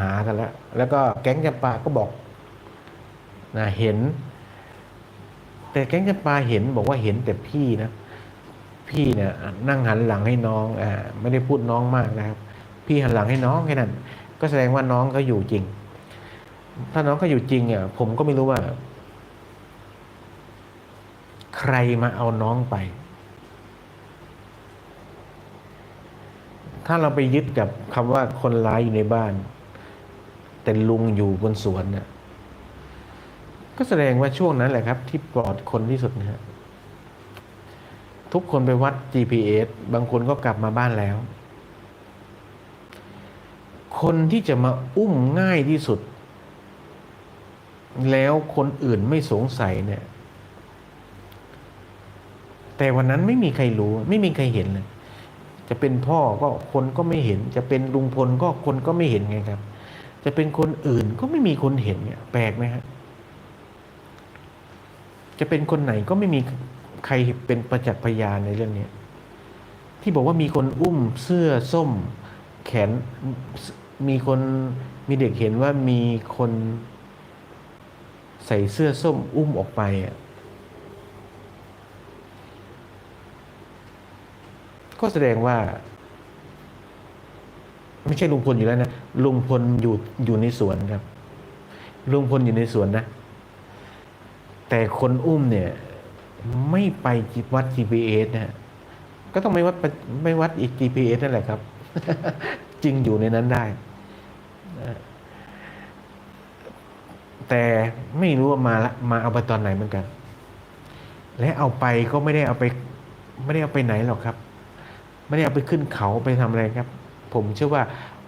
หากันแล้ว แล้วก็แก๊งจำปาก็บอกนะเห็น แต่แก๊งจำปาเห็นบอกว่าเห็นแต่พี่นะ พี่เนี่ยนั่งหันหลังให้น้องอ่าไม่ได้พูดน้องมากนะครับ พี่หันหลังให้น้องแค่นั้น ก็แสดงว่าน้องเขาอยู่จริง ถ้าน้องเขาอยู่จริงอะผมก็ไม่รู้ว่า ใครมาเอาน้องไป ถ้าเราไปยึดกับคำว่าคนร้ายอยู่ในบ้าน แต่ลุงอยู่บนสวนเนี่ยก็แสดงว่าช่วงนั้นแหละครับ ที่ปลอดคนที่สุดนะฮะทุกคนไปวัด GPS บางคนก็กลับมาบ้านแล้ว คนที่จะมาอุ้มง่ายที่สุด แล้วคนอื่นไม่สงสัยเนี่ย แต่วันนั้นไม่มีใครรู้ ไม่มีใครเห็นเลยจะเป็นพ่อก็คนก็ไม่เห็น จะเป็นลุงพลก็คนก็ไม่เห็นไงครับ จะเป็นคนอื่นก็ไม่มีคนเห็นเนี่ยแปลกไหมครับจะเป็นคนไหนก็ไม่มีใครเป็นประจักษ์พยานในเรื่องนี้ที่บอกว่ามีคนอุ้มเสื้อส้มแขนมีคนมีเด็กเห็นว่ามีคนใส่เสื้อส้มอุ้มออกไปอะก็แสดงว่า ไม่ใช่ลุงพลอยู่แล้วนะลุงพลอยู่อยู่ในสวนครับ ลุงพลอยู่ในสวนนะ แต่คนอุ้มเนี่ย ไม่ไปวัด GPS นะฮะก็ต้องไม่วัดไม่วัดอีก GPS นั่นแหละครับ จึงอยู่ในนั้นได้ แต่ไม่รู้ว่ามาละมาเอาไปตอนไหนเหมือนกัน และเอาไปก็ไม่ได้เอาไป ไม่ได้เอาไปไหนหรอกครับ ไม่ได้เอาไปขึ้นเขาไปทำอะไรครับ ผมเชื่อว่า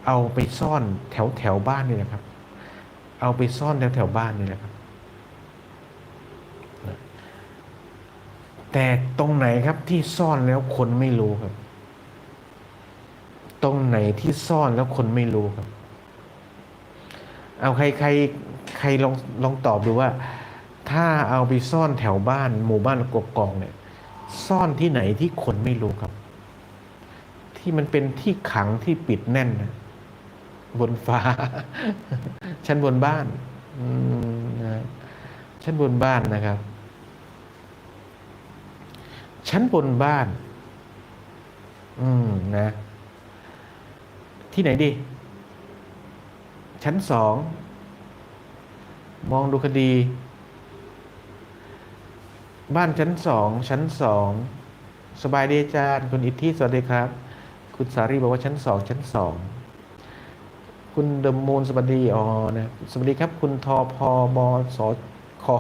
เอาไปซ่อนแถวแถวบ้านนี่แหละครับ เอาไปซ่อนแถวแถวบ้านนี่แหละครับ แต่ตรงไหนครับที่ซ่อนแล้วคนไม่รู้ครับ ตรงไหนที่ซ่อนแล้วคนไม่รู้ครับ เอาใครใครใครลองลองตอบดูว่า ถ้าเอาไปซ่อนแถวบ้านหมู่บ้านกกองเนี่ย ซ่อนที่ไหนที่คนไม่รู้ครับ ที่มันเป็นที่ขังที่ปิดแน่นนะบนฟ้า ชั้นบนบ้านนะชั้นบนบ้านนะครับ ชั้นบนบ้าน อืมนะ ที่ไหนดี ชั้นสอง มองดูคดี บ้านชั้นสอง ชั้นสอง สบายดีอาจารย์ คุณอิทธิสวัสดีครับ คุณสารีบอกว่าชั้นสองชั้นสองคุณเดมมูลสวัสดีอ๋อนะสวัสดีครับ คุณทอพอบสคอ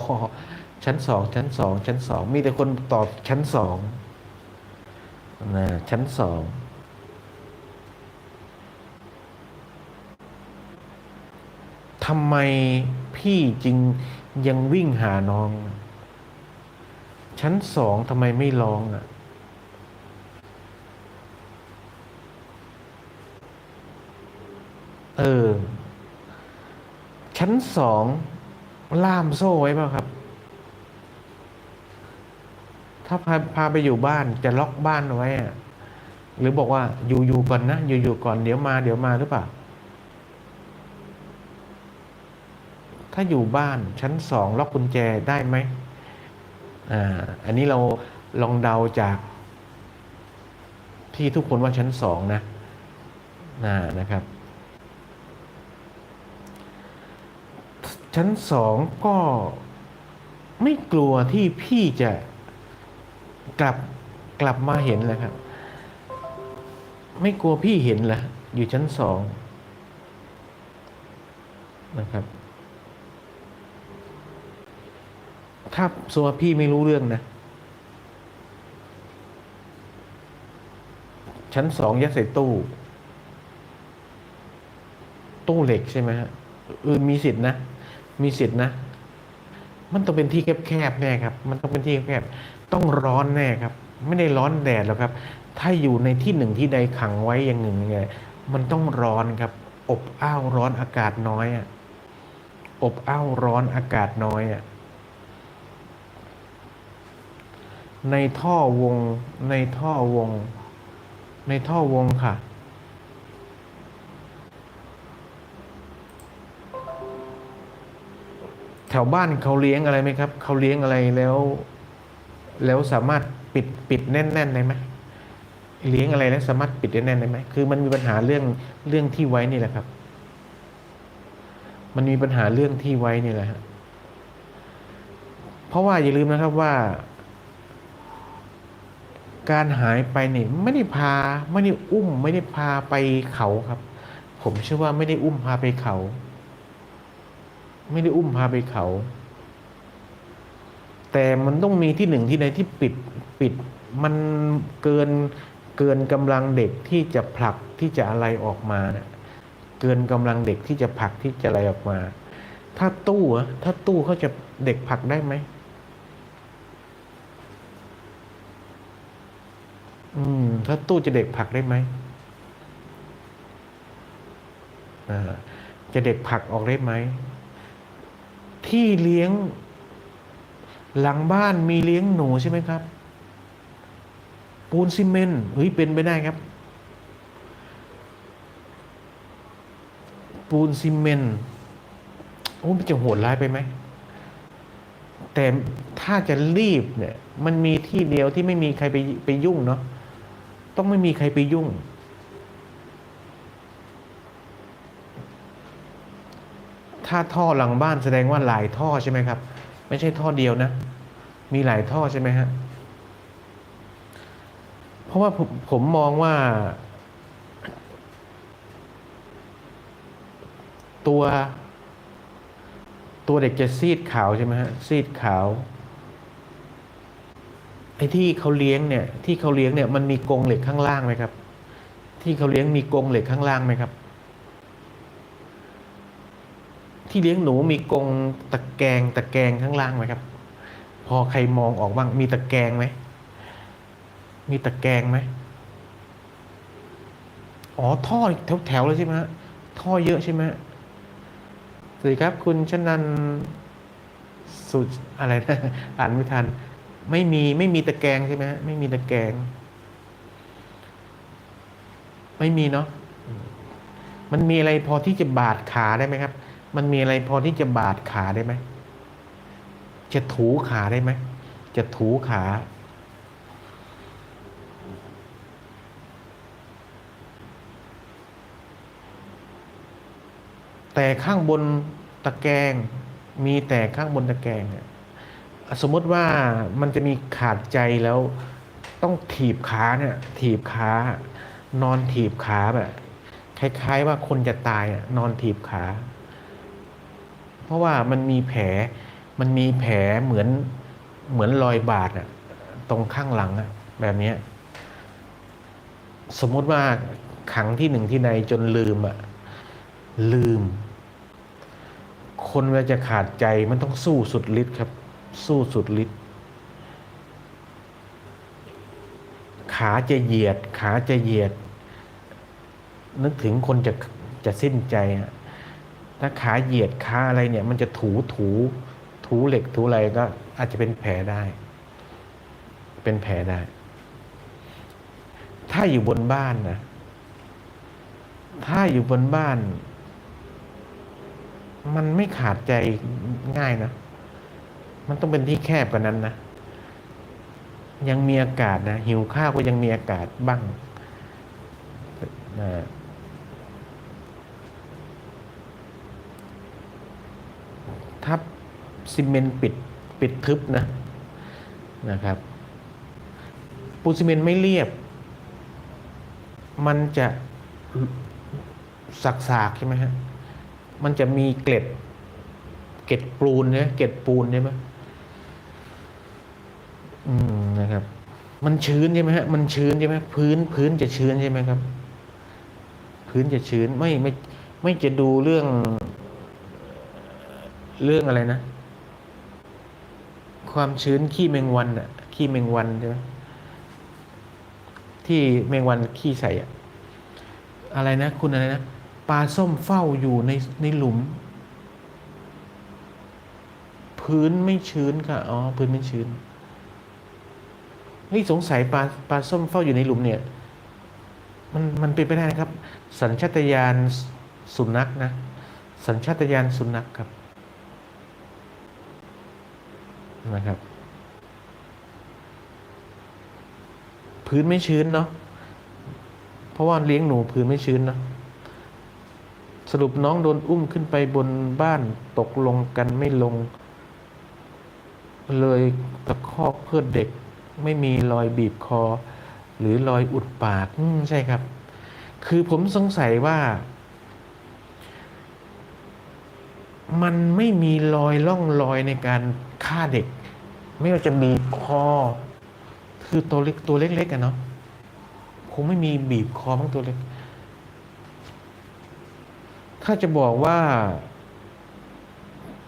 ชั้นสองชั้นสองชั้นสองมีแต่คนตอบชั้นสองนะชั้นสองทำไมพี่จึงยังวิ่งหาน้อง ชั้นสองทำไมไม่ร้องอะ เออ ชั้นสองล่ามโซ่ไว้เปล่าครับ ถ้าพาพาไปอยู่บ้านจะล็อกบ้านไว้อะหรือบอกว่าอยู่อยู่ก่อนนะ อยู่อยู่ก่อนเดี๋ยวมาเดี๋ยวมาหรือเปล่า ถ้าอยู่บ้านชั้นสองล็อกกุญแจได้ไหมอ่าอันนี้เราลองเดาจาก ที่ทุกคนว่าชั้นสองนะนะนะครับ ชั้นสองก็ไม่กลัวที่พี่จะกลับกลับมาเห็นแหละครับ ไม่กลัวพี่เห็นเหรออยู่ชั้นสองนะครับ ถ้าสมมติว่าพี่ไม่รู้เรื่องนะ ชั้นสองยัดใส่ตู้ ตู้เหล็กใช่ไหมฮะเออมีสิทธินะ มีสิทธินะ มันต้องเป็นที่แคบๆแน่ครับ มันต้องเป็นที่แคบต้องร้อนแน่ครับ ไม่ได้ร้อนแดดหรอกครับ ถ้าอยู่ในที่หนึ่งที่ใดขังไว้อย่างหนึ่งยังไงมันต้องร้อนครับ อบอ้าวร้อนอากาศน้อยอะอบอ้าวร้อนอากาศน้อยอะในท่อวงในท่อวง ในท่อวงค่ะ แถวบ้านเขาเลี้ยงอะไรไหมครับเขาเลี้ยงอะไรแล้ว แล้วสามารถปิดปิดแน่นๆได้ไหมเลี้ยงอะไรแล้วสามารถปิดแน่นๆได้ไหมคือมันมีปัญหาเรื่องเรื่องที่ไว้นี่แหละครับ มันมีปัญหาเรื่องที่ไว้นี่แหละฮะเพราะว่าอย่าลืมนะครับว่า การหายไปนี่ไม่ได้พาไม่ได้อุ้ม ไม่ได้พาไปเขาครับ ผมเชื่อว่าไม่ได้อุ้มพาไปเขา ไม่ได้อุ้มพาไปเขา แต่มันต้องมีที่หนึ่งที่ใดที่ปิดปิด มันเกินเกินกำลังเด็กที่จะผลักที่จะอะไรออกมาเนี่ยเกินกำลังเด็กที่จะผลักที่จะอะไรออกมา ถ้าตู้อะถ้าตู้เขาจะเด็กผลักได้ไหมอืม ถ้าตู้จะเด็กผลักได้ไหมอ่าจะเด็กผลักออกได้ไหม ที่เลี้ยงหลังบ้านมีเลี้ยงหนูใช่ไหมครับ ปูนซีเมนต์เฮ้ยเป็นไปได้ครับ ปูนซีเมนต์โอ้มันจะโหดร้ายไปไหม แต่ถ้าจะรีบเนี่ย มันมีที่เดียวที่ไม่มีใครไปไปยุ่งเนาะต้องไม่มีใครไปยุ่ง ถ้าท่อหลังบ้านแสดงว่าหลายท่อใช่ไหมครับ ไม่ใช่ท่อเดียวนะ มีหลายท่อใช่ไหมฮะเพราะว่าผมผมมองว่า ตัวตัวเด็กจะซีดขาวใช่ไหมฮะซีดขาวไอ้ที่เขาเลี้ยงเนี่ย ที่เขาเลี้ยงเนี่ยมันมีกรงเหล็กข้างล่างไหมครับ ที่เขาเลี้ยงมีกรงเหล็กข้างล่างไหมครับ ที่เลี้ยงหนูมีกรงตะแกรงตะแกรงข้างล่างไหมครับ พอใครมองออกบ้างมีตะแกรงไหมมีตะแกรงไหมอ๋อท่อแถวแถวๆเลยใช่ไหมฮะท่อเยอะใช่ไหมสวัสดีครับ คุณชนันสุดอะไรนะอ่านไม่ทัน ไม่มีไม่มีตะแกรงใช่ไหมไม่มีตะแกรงไม่มีเนาะมันมีอะไรพอที่จะบาดขาได้ไหมครับ มันมีอะไรพอที่จะบาดขาได้ไหม จะถูขาได้ไหม จะถูขา แต่ข้างบนตะแกรงมีแต่ข้างบนตะแกรงเนี่ยสมมติว่ามันจะมีขาดใจแล้วต้องถีบขาเนี่ย ถีบขานอนถีบขาแบบคล้าย ๆ ว่าคนจะตายนอนถีบขา เพราะว่ามันมีแผลมันมีแผลเหมือนเหมือนรอยบาดอะตรงข้างหลังอะแบบนี้สมมติว่าขังที่หนึ่งที่ใดจนลืมอะลืม คนเวลาจะขาดใจมันต้องสู้สุดฤทธิ์ครับ สู้สุดฤทธิ์ขาจะเหยียด ขาจะเหยียด นึกถึงคนจะจะสิ้นใจอะ ถ้าขาเหยียดขาอะไรเนี่ย มันจะถูถูถูเหล็กถูอะไรก็อาจจะเป็นแผลได้ เป็นแผลได้ ถ้าอยู่บนบ้านนะถ้าอยู่บนบ้าน มันไม่ขาดใจง่ายนะ มันต้องเป็นที่แคบกว่านั้นนะ ยังมีอากาศนะหิวข้าวก็ยังมีอากาศบ้างนะถ้า ซีเมนต์ปิดปิดทึบนะนะครับปูนซีเมนต์ไม่เรียบ มันจะสักๆใช่ไหมฮะมันจะมีเกล็ด เกล็ดปูนเนี่ยเกล็ดปูนใช่ไหมอืมนะครับ มันชื้นใช่ไหมฮะมันชื้นใช่ไหมพื้นพื้นจะชื้นใช่ไหมครับ พื้นจะชื้นไม่ไม่ไม่จะดูเรื่อง เรื่องอะไรนะ ความชื้นขี้แมงวันอะขี้แมงวันใช่ไหมที่แมงวันขี้ใส่อะอะไรนะ คุณอะไรนะปลาส้มเฝ้าอยู่ในในหลุม พื้นไม่ชื้นค่ะอ๋อพื้นไม่ชื้นเฮ้ยสงสัยปลาปลาส้มเฝ้าอยู่ในหลุมเนี่ย มันมันเป็นไปได้นะครับ สัญชาตญาณสุนัขนะ สัญชาตญาณสุนัขครับ นะครับ พื้นไม่ชื้นเนาะเพราะว่าเลี้ยงหนูพื้นไม่ชื้นเนาะสรุปน้องโดนอุ้มขึ้นไปบนบ้านตกลงกันไม่ลง เลยตะคอกเพื่อเด็กไม่มีรอยบีบคอ หรือรอยอุดปากอืใช่ครับ คือผมสงสัยว่า มันไม่มีรอยล่องรอยในการ ฆ่าเด็ก ไม่ว่าจะบีบคอ คือตัวเล็กตัวเล็กๆกันเนาะคงไม่มีบีบคอมั้งตัวเล็ก ถ้าจะบอกว่า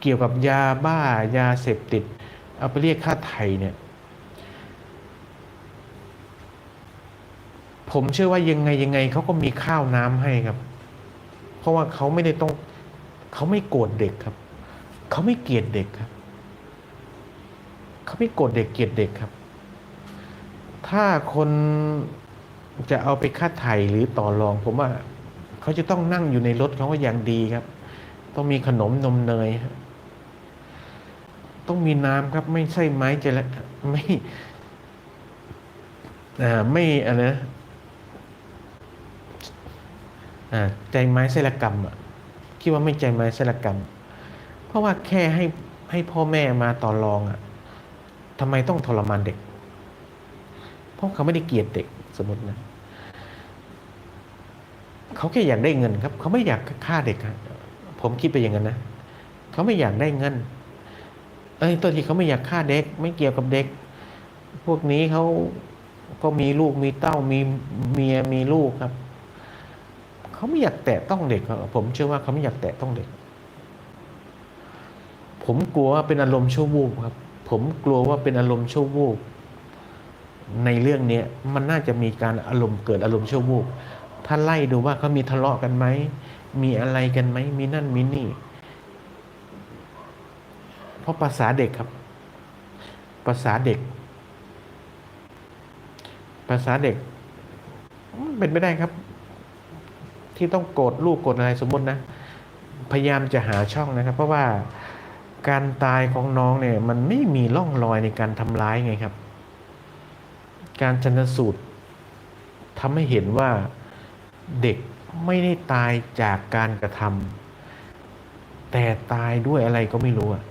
เกี่ยวกับยาบ้ายาเสพติด เอาไปเรียกค่าไถ่เนี่ย ผมเชื่อว่ายังไงยังไงเขาก็มีข้าวน้ำให้ครับ เพราะว่าเขาไม่ได้ต้องเขาไม่โกรธเด็กครับ เขาไม่เกลียดเด็กครับ เขาไม่โกรธเด็กเกลียดเด็กครับ ถ้าคนจะเอาไปค่าไถ่หรือต่อรอง ผมว่าเขาจะต้องนั่งอยู่ในรถเขาว่าอย่างดีครับ ต้องมีขนมนมเนยต้องมีน้ำครับ ไม่ใช่ไม้จะละไม่อ่าไม่อะไรนะอ่าใจไม้ไสละกรรมอะคิดว่าไม่ใจไม้ไสละกรรม เพราะว่าแค่ให้ให้พ่อแม่มาต่อรองอะ ทำไมต้องทรมานเด็ก เพราะเขาไม่ได้เกลียดเด็กสมมตินะเขาแค่อยากได้เงินครับ เขาไม่อยากฆ่าเด็กครับผมคิดไปอย่างนั้นนะเขาไม่อยากได้เงิน เอ้ยตัวที่เขาไม่อยากฆ่าเด็ก ไม่เกี่ยวกับเด็ก พวกนี้เขาก็มีลูกมีเต้ามีเมียมีลูกครับ เขาไม่อยากแตะต้องเด็กผมเชื่อว่าเขาไม่อยากแตะต้องเด็ก ผมกลัวว่าเป็นอารมณ์ชั่ววูบครับ ผมกลัวว่าเป็นอารมณ์ชั่ววูบในเรื่องนี้มันน่าจะมีการอารมณ์เกิดอารมณ์ชั่ววูบถ้าไล่ดูว่าเขามีทะเลาะกันไหม มีอะไรกันไหม มีนั่นมีนี่ เพราะภาษาเด็กครับ ภาษาเด็ก ภาษาเด็ก เป็นไม่ได้ครับ ที่ต้องโกรธลูกโกรธอะไรสมมตินะ พยายามจะหาช่องนะครับ เพราะว่า การตายของน้องเนี่ยมันไม่มีร่องรอยในการทำร้ายไงครับ การชันสูตรทำให้เห็นว่าเด็กไม่ได้ตายจากการกระทำแต่ตายด้วยอะไรก็ไม่รู้อะ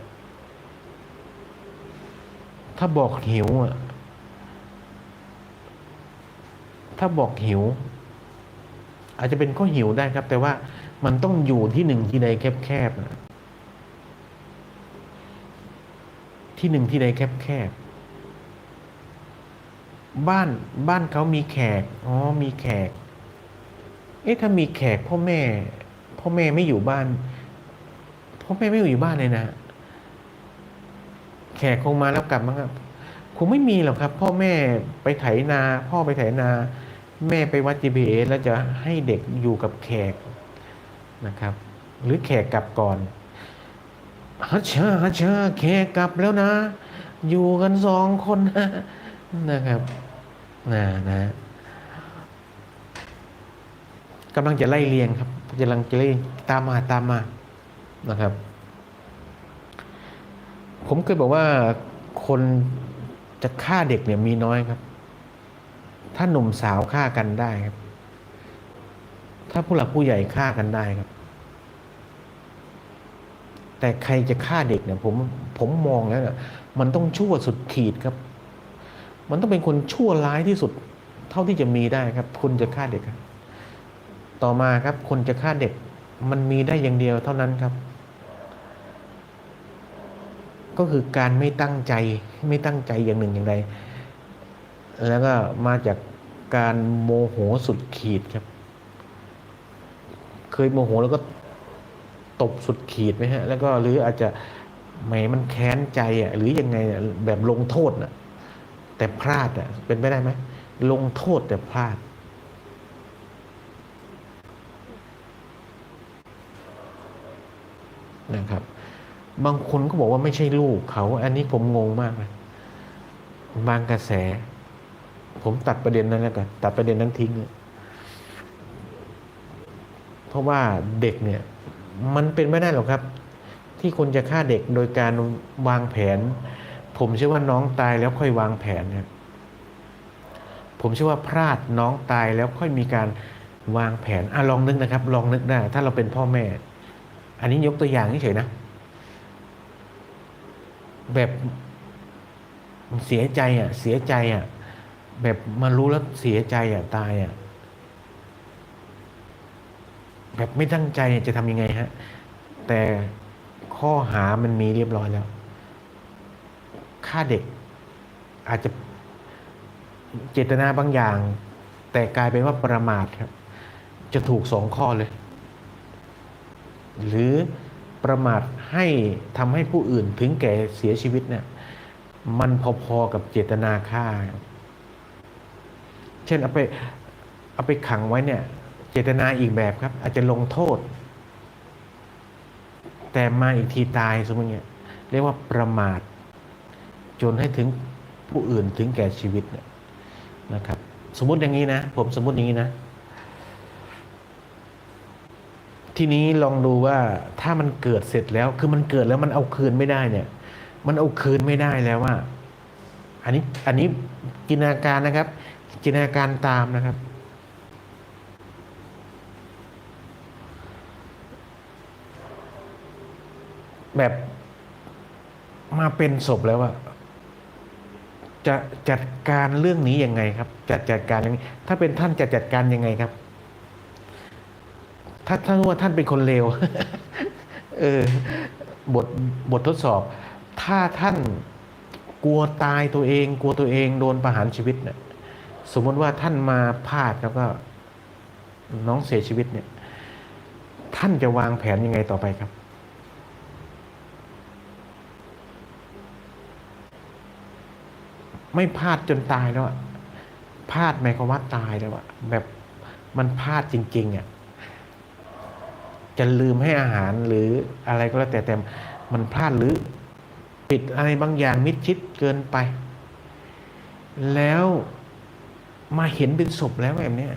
ถ้าบอกหิวอะถ้าบอกหิว อาจจะเป็นข้อหิวได้ครับ แต่ว่ามันต้องอยู่ที่หนึ่งที่ใดแคบๆนะ ที่หนึ่งที่ใดแคบๆบ้านบ้านเขามีแขก อ๋อ มีแขก เอ๊ะถ้ามีแขกพ่อแม่ พ่อแม่ไม่อยู่บ้าน พ่อแม่ไม่อยู่บ้านเลยนะ แขกคงมาแล้วกลับมาครับ คงไม่มีหรอกครับ พ่อแม่ไปไถนา พ่อไปไถนา แม่ไปวัด GPS แล้วจะให้เด็กอยู่กับแขกนะครับ หรือแขกกลับก่อน ฮัชชาฮัชชาแขกกลับแล้วนะ อยู่กันสองคนนะนะครับนะนะกำลังจะไล่เรียงครับกำลังจะไล่ตามมาตามมานะครับ ผมเคยบอกว่าคนจะฆ่าเด็กเนี่ยมีน้อยครับ ถ้าหนุ่มสาวฆ่ากันได้ครับ ถ้าผู้หลักผู้ใหญ่ฆ่ากันได้ครับ แต่ใครจะฆ่าเด็กเนี่ยผมผมมองแล้วเนี่ยมันต้องชั่วสุดขีดครับ มันต้องเป็นคนชั่วร้ายที่สุด เท่าที่จะมีได้ครับ คุณจะฆ่าเด็กครับต่อมาครับ คนจะฆ่าเด็ก มันมีได้อย่างเดียวเท่านั้นครับ ก็คือการไม่ตั้งใจไม่ตั้งใจอย่างหนึ่งอย่างใดแล้วก็มาจากการโมโหสุดขีดครับ เคยโมโหแล้วก็ ตบสุดขีดไหมฮะ แล้วก็หรืออาจจะแหมมันแค้นใจอะหรือยังไงแบบลงโทษอะ แต่พลาดอะเป็นไปได้ไหมลงโทษแต่พลาด นะครับ บางคนก็บอกว่าไม่ใช่ลูกเขา อันนี้ผมงงมากเลยบางกระแส ผมตัดประเด็นนั้นแล้วกันตัดประเด็นนั้นทิ้งเพราะว่าเด็กเนี่ย มันเป็นไม่ได้หรอกครับ ที่คนจะฆ่าเด็กโดยการวางแผน ผมเชื่อว่าน้องตายแล้วค่อยวางแผนครับผมเชื่อว่าพลาดน้องตายแล้วค่อยมีการวางแผนอะลองนึกนะครับ ลองนึกได้ถ้าเราเป็นพ่อแม่ อันนี้ยกตัวอย่างเฉยๆนะ แบบเสียใจอะ เสียใจอะ แบบมารู้แล้วเสียใจอะตายอะ แบบไม่ตั้งใจเนี่ยจะทำยังไงฮะ แต่ข้อหามันมีเรียบร้อยแล้วฆ่าเด็ก อาจจะเจตนาบางอย่าง แต่กลายเป็นว่าประมาทครับ จะถูกสองข้อเลย หรือประมาทให้ทำให้ผู้อื่นถึงแก่เสียชีวิตเนี่ยมันพอๆกับเจตนาฆ่า เช่นเอาไปเอาไปขังไว้เนี่ย ตนาอีกแบบครับ อาจจะลงโทษ แต่มาอีกทีตายสมมติเนี่ยเรียกว่าประมาท จนให้ถึงผู้อื่นถึงแก่ชีวิตเนี่ยนะครับ สมมติอย่างนี้นะ ผมสมมติอย่างนี้นะ ทีนี้ลองดูว่าถ้ามันเกิดเสร็จแล้ว คือมันเกิดแล้วมันเอาคืนไม่ได้เนี่ย มันเอาคืนไม่ได้แล้วว่า อันนี้อันนี้จินตนาการนะครับ จินตนาการตามนะครับ แบบมาเป็นศพแล้วอะจะจัดการเรื่องนี้ยังไงครับจะจัดการยังไงถ้าเป็นท่านจะจัดการยังไงครับ ถ้าถ้าว่าท่านเป็นคนเลวเออบทบททดสอบ ถ้าท่านกลัวตายตัวเอง กลัวตัวเองโดนประหารชีวิตเนี่ยสมมติว่าท่านมาพลาดแล้วก็ น้องเสียชีวิตเนี่ย ท่านจะวางแผนยังไงต่อไปครับ ไม่พลาดจนตายแล้วอะพลาดหมายความว่าตายแล้วอะแบบมันพลาดจริงๆอะจะลืมให้อาหารหรืออะไรก็แล้วแต่แต่มันพลาดหรือปิดอะไรบางอย่างมิดชิดเกินไป แล้วมาเห็นเป็นศพแล้วแบบเนี้ย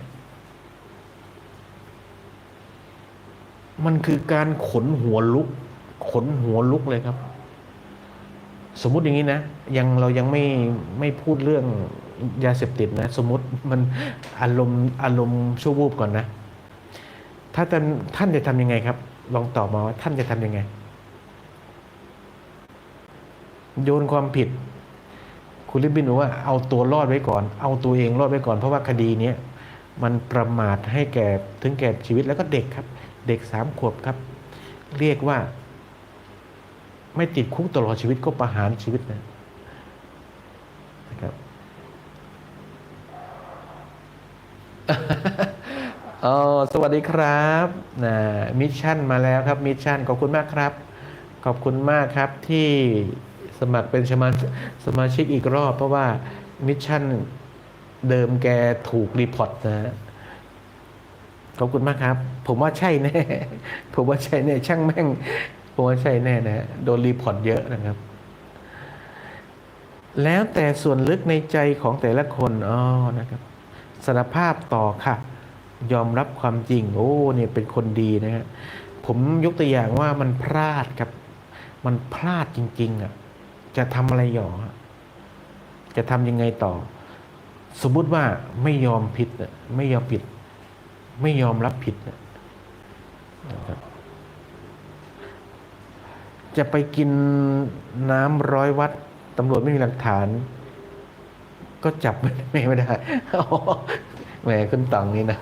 มันคือการขนหัวลุก ขนหัวลุกเลยครับ สมมุติอย่างนี้นะ ยังเรายังไม่ไม่พูดเรื่องยาเสพติดนะ สมมติมันอารมณ์อารมณ์ชั่ววูบก่อนนะ ถ้าท่านท่านจะทำยังไงครับ ลองตอบมาว่าท่านจะทำยังไง โยนความผิด คุณลิบบินบอกว่าเอาตัวรอดไว้ก่อน เอาตัวเองรอดไว้ก่อน เพราะว่าคดีเนี้ยมันประมาทให้แก่ถึงแก่ชีวิตแล้วก็เด็กครับ เด็กสามขวบครับ เรียกว่า ไม่ติดคุกตลอดชีวิตก็ประหารชีวิตนะนะครับอ๋อสวัสดีครับนะมิชชั่นมาแล้วครับมิชชั่นขอบคุณมากครับ ขอบคุณมากครับที่สมัครเป็นสมาสมาชิกอีกรอบ เพราะว่ามิชชั่นเดิมแกถูกรีพอร์ตนะฮะขอบคุณมากครับ ผมว่าใช่แน่ ผมว่าใช่แน่ช่างแม่ง ผมว่าใช่แน่นะฮะโดนรีพอร์ตเยอะนะครับ แล้วแต่ส่วนลึกในใจของแต่ละคนอ๋อนะครับสารภาพต่อค่ะ ยอมรับความจริง โอ้เนี่ยเป็นคนดีนะฮะผมยกตัวอย่างว่ามันพลาดครับ มันพลาดจริง ๆ อะ จะทำอะไรหยออจะทำยังไงต่อ สมมุติว่าไม่ยอมผิดไม่ยอมผิด ไม่ยอมรับผิดนะครับ จะไปกินน้ำร้อยวัดตำรวจไม่มีหลักฐาน ก็จับไม่ไม่ได้อ๋อแหมคุณตองนี่นะ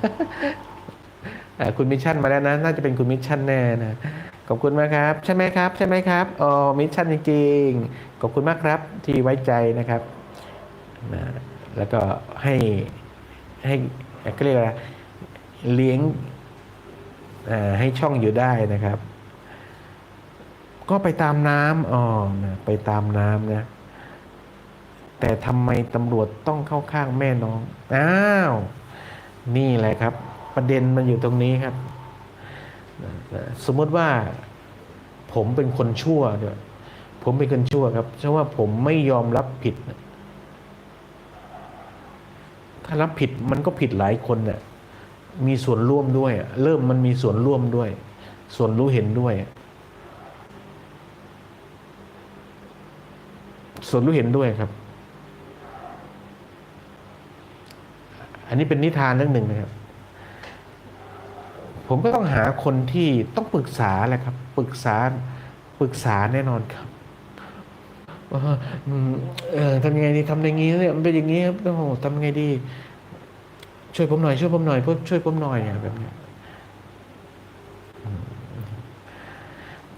คุณมิชชั่นมาแล้วนะ น่าจะเป็นคุณมิชชั่นแน่นะขอบคุณมากครับ ใช่ไหมครับ ใช่ไหมครับอ๋อมิชชั่นจริงๆขอบคุณมากครับ ที่ไว้ใจนะครับนะแล้วก็ให้ให้ก็เรียกอะไรเลี้ยงให้ช่องอยู่ได้นะครับ ก็ไปตามน้ำอ๋อนะไปตามน้ำนะแต่ทำไมตำรวจต้องเข้าข้างแม่น้อง อ้าว นี่แหละครับ ประเด็นมันอยู่ตรงนี้ครับ สมมติว่าผมเป็นคนชั่วเด้วยผมเป็นคนชั่วครับเพราะว่าผมไม่ยอมรับผิด ถ้ารับผิดมันก็ผิดหลายคนเนี่ยมีส่วนร่วมด้วย เริ่มมันมีส่วนร่วมด้วย ส่วนรู้เห็นด้วย ส่วนรู้เห็นด้วยครับ อันนี้เป็นนิทานเรื่องหนึ่งนะครับ ผมก็ต้องหาคนที่ต้องปรึกษาแหละครับ ปรึกษาปรึกษาแน่นอนครับเออทำยังไงดีทำอย่างนี้เนี่ยมันเป็นอย่างนี้ครับโอ้โหทำยังไงดี ช่วยผมหน่อยช่วยผมหน่อยเพื่อช่วยผมหน่อยอะแบบนี้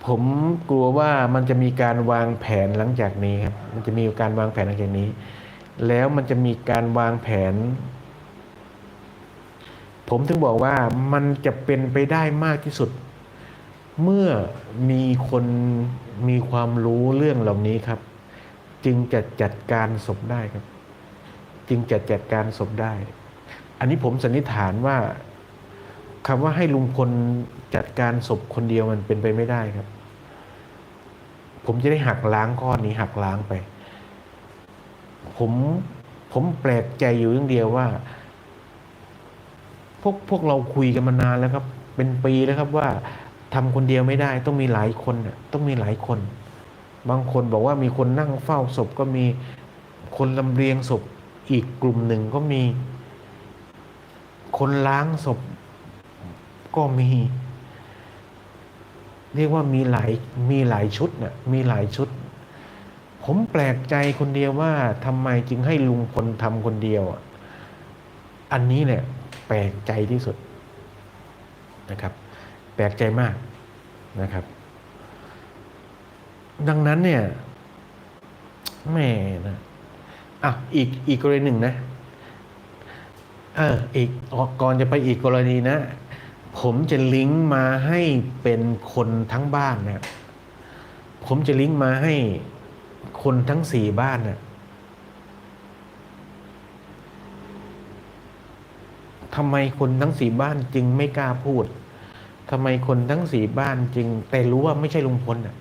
ผมกลัวว่ามันจะมีการวางแผนหลังจากนี้ครับ มันจะมีการวางแผนหลังจากนี้ แล้วมันจะมีการวางแผน ผมถึงบอกว่ามันจะเป็นไปได้มากที่สุด เมื่อมีคนมีความรู้เรื่องเหล่านี้ครับ จึงจะจัดการศพได้ครับ จึงจะจัดการศพได้ อันนี้ผมสันนิษฐานว่าคำว่าให้ลุงพล จัดการศพคนเดียวมันเป็นไปไม่ได้ครับ ผมจะได้หักล้างข้อนี้หักล้างไป ผมผมแปลกใจอยู่เรื่องเดียวว่า พวกพวกเราคุยกันมานานแล้วครับ เป็นปีแล้วครับว่าทำคนเดียวไม่ได้ ต้องมีหลายคนน่ะต้องมีหลายคน บางคนบอกว่ามีคนนั่งเฝ้าศพก็มีคนลำเลียงศพอีกกลุ่มหนึ่งก็มี คนล้างศพก็มี เรียกว่ามีหลายมีหลายชุดน่ะมีหลายชุด ผมแปลกใจคนเดียวว่าทำไมจึงให้ลุงพลทำคนเดียวอะอันนี้เนี่ยแปลกใจที่สุดนะครับ แปลกใจมากนะครับ ดังนั้นเนี่ยแม่นะอะอีกอีกกรณีหนึ่งนะเอออีกอ๋อก่อนจะไปอีกกรณีนะ ผมจะลิงก์มาให้เป็นคนทั้งบ้านนะผมจะลิงก์มาให้คนทั้งสี่บ้านนะทำไมคนทั้งสี่บ้านจึงไม่กล้าพูดทำไมคนทั้งสี่บ้านจึง แต่รู้ว่าไม่ใช่ลุงพลน่ะ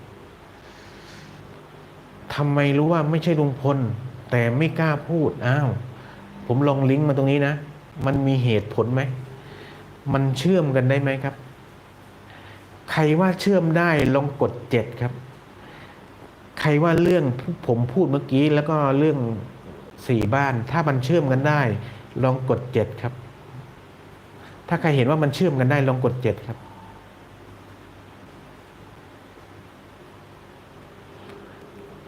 ทำไมรู้ว่าไม่ใช่ลุงพล แต่ไม่กล้าพูด อ้าว ผมลองลิงก์มาตรงนี้นะ มันมีเหตุผลไหม มันเชื่อมกันได้ไหมครับ ใครว่าเชื่อมได้ลองกดเจ็ดครับ ใครว่าเรื่องผมพูดเมื่อกี้แล้วก็เรื่องสี่บ้าน ถ้ามันเชื่อมกันได้ ลองกดเจ็ดครับ ถ้าใครเห็นว่ามันเชื่อมกันได้ ลองกดเจ็ดครับ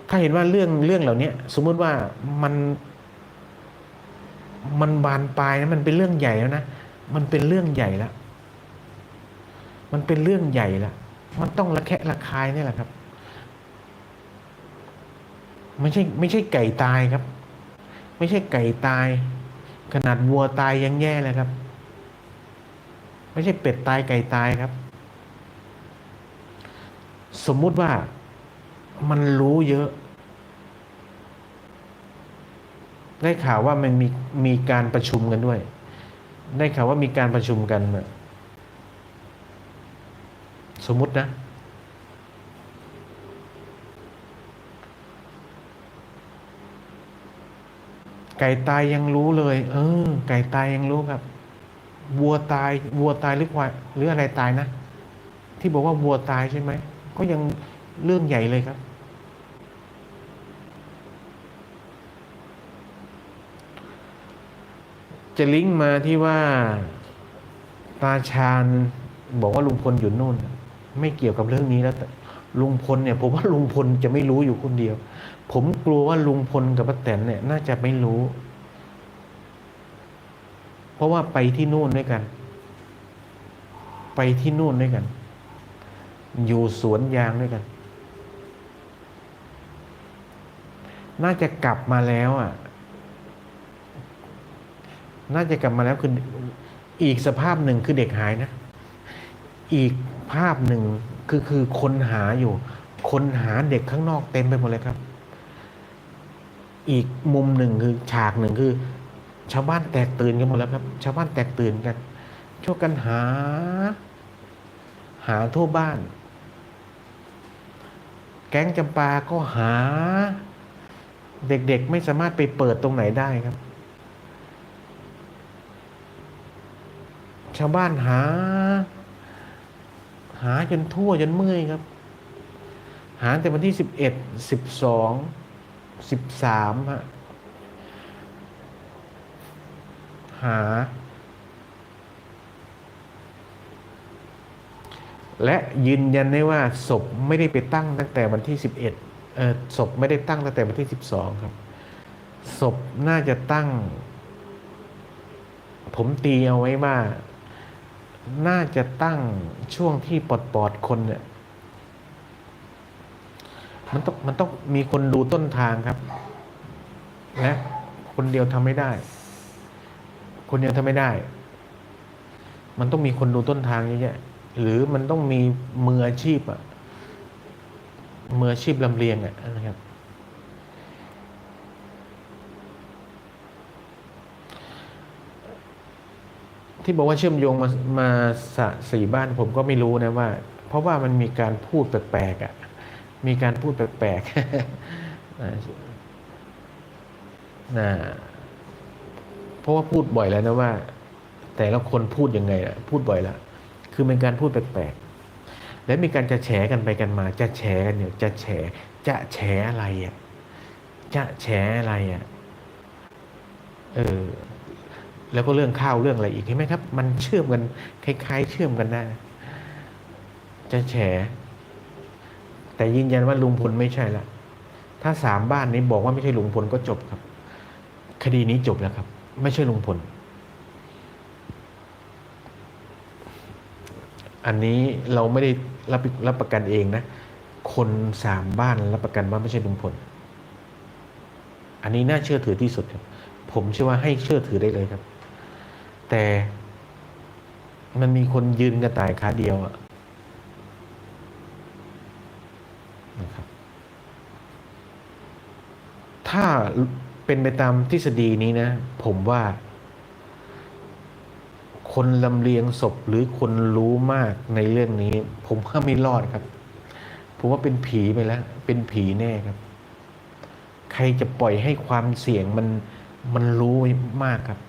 ถ้าเห็นว่าเรื่องเรื่องเหล่านี้สมมติว่ามัน มันบานปลายนะมันเป็นเรื่องใหญ่แล้วนะ มันเป็นเรื่องใหญ่แล้วมันเป็นเรื่องใหญ่แล้วมันต้องระแคะระคายนี่แหละครับ ไม่ใช่ไม่ใช่ไก่ตายครับ ไม่ใช่ไก่ตาย ขนาดวัวตายยังแย่เลยครับ ไม่ใช่เป็ดตายไก่ตายครับ สมมุติว่ามันรู้เยอะ ได้ข่าวว่ามันมีมีการประชุมกันด้วย ได้ข่าวว่ามีการประชุมกัน สมมุตินะ ไก่ตายยังรู้เลย เออ ไก่ตายยังรู้ครับ วัวตาย วัวตายหรือควายหรืออะไรตายนะ ที่บอกว่าวัวตายใช่ไหม ก็ยังเรื่องใหญ่เลยครับ จะลิงก์มาที่ว่าตาชาญบอกว่าลุงพลอยู่นู่น ไม่เกี่ยวกับเรื่องนี้แล้วลุงพลเนี่ยผมว่าลุงพลจะไม่รู้อยู่คนเดียว ผมกลัวว่าลุงพลกับป้าแตนเนี่ย น่าจะไม่รู้ เพราะว่าไปที่นู่นด้วยกัน ไปที่นู่นด้วยกัน อยู่สวนยางด้วยกัน น่าจะกลับมาแล้วอะ น่าจะกลับมาแล้วคืออีกสภาพหนึ่งคือเด็กหายนะ อีกภาพหนึ่งคือคือคนหาอยู่ คนหาเด็กข้างนอกเต็มไปหมดเลยครับ อีกมุมหนึ่งคือฉากหนึ่งคือ ชาวบ้านแตกตื่นกันหมดแล้วครับ ชาวบ้านแตกตื่นกันช่วยกันหา หาทั่วบ้าน แก๊งจำปาก็หา เด็กๆไม่สามารถไปเปิดตรงไหนได้ครับ ชาวบ้านหา หาจนทั่วจนเมื่อยครับ หาแต่วันที่สิบเอ็ดสิบสองสิบสามฮะหา และยืนยันได้ว่าศพไม่ได้ไปตั้งตั้งแต่วันที่สิบเอ็ดเออศพไม่ได้ตั้งตั้งแต่วันที่สิบสองครับศพน่าจะตั้ง ผมตีเอาไว้ว่า น่าจะตั้งช่วงที่ปลดปลอดคนเนี่ยมันต้องมันต้องมีคนดูต้นทางครับและคนเดียวทำไม่ได้ คนเดียวทำไม่ได้ มันต้องมีคนดูต้นทางเยอะแยะหรือมันต้องมีมืออาชีพอะมืออาชีพลำเลียงอะนะครับ ที่บอกว่าเชื่อมโยงมามาสะสี่บ้านผมก็ไม่รู้นะว่า เพราะว่ามันมีการพูดแปลกๆอะ่ะมีการพูดแปลกๆนะเพราะว่าพูดบ่อยแล้วนะว่า แต่ละคนพูดยังไงอะพูดบ่อยแล้วคือเป็นการพูดแปลกๆและมีการจะแฉกันไปกันมา จะแฉกันเนี่ยจะแฉจะแฉอะไรอะจะแฉอะไรอะเออ แล้วก็เรื่องข้าวเรื่องอะไรอีกเห็นไหมครับ มันเชื่อมกันคล้าย ๆ เชื่อมกันได้จะแฉ แต่ยืนยันว่าลุงพลไม่ใช่ละถ้าสามบ้านนี้บอกว่าไม่ใช่ลุงพลก็จบครับ คดีนี้จบแล้วครับ ไม่ใช่ลุงพล อันนี้เราไม่ได้รับรับประกันเองนะ คนสามบ้านรับประกันว่าไม่ใช่ลุงพล อันนี้น่าเชื่อถือที่สุดครับ ผมเชื่อว่าให้เชื่อถือได้เลยครับ แต่มันมีคนยืนกระต่ายขาเดียวอะนะครับ ถ้าเป็นไปตามทฤษฎีนี้นะ ผมว่า คนลำเลียงศพหรือคนรู้มากในเรื่องนี้ ผมว่าไม่รอดครับ ผมว่าเป็นผีไปแล้ว เป็นผีแน่ครับ ใครจะปล่อยให้ความเสี่ยงมันมันรู้มากครับ